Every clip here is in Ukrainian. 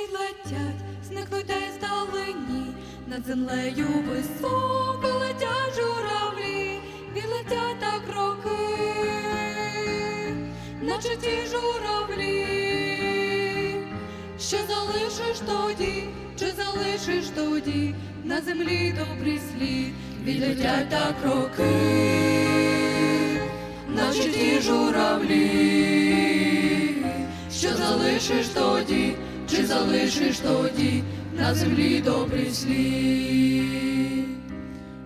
відлетять, зникнуть десь вдалині, над землею високо летять журавлі, відлетять так роки, наче ті журавлі, що залишиш тоді, чи залишиш тоді? На землі добрий слід, відлетять так роки, наче ті журавлі, що залишиш тоді, чи залишиш тоді на землі добрий слід.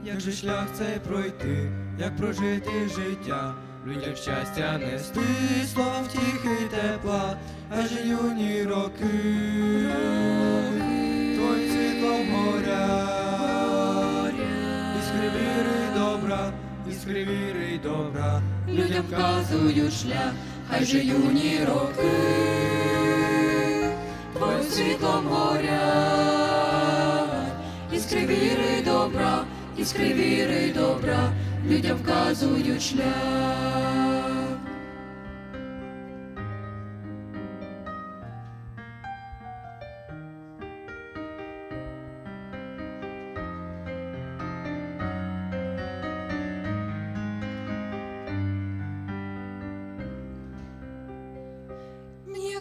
Як же шлях цей пройти, як прожити життя, людям щастя нести, слова втіхи тепла, аже юні роки, твоїм світлом горять, іскри добра, іскри віри добра, Людям вказують шлях, хай же юні роки, твоїм світлом горять, іскри віри добра, іскри віри добра, людям вказують шлях.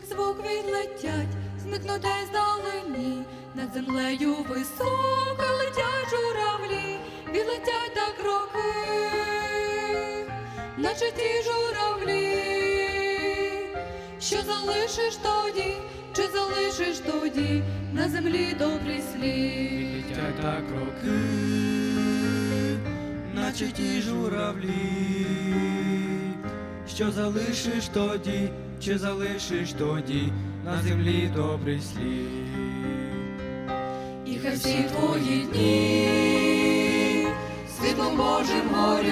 Звук відлетять, зникнуть десь далині, над землею високо летять журавлі, відлетять так роки, наче ті журавлі, що залишиш тоді, чи залишиш тоді на землі добрий слід. Летять так роки, наче ті журавлі, що залишиш тоді, чи залишиш тоді на землі добрий слід. І хай всі твої дні світлом Божим горять,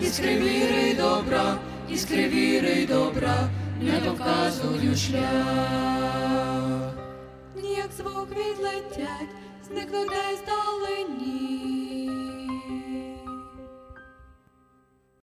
іскри віри добра, іскри віри добра, не вказують шлях. Як звук відлетять, зникнуть десь далині,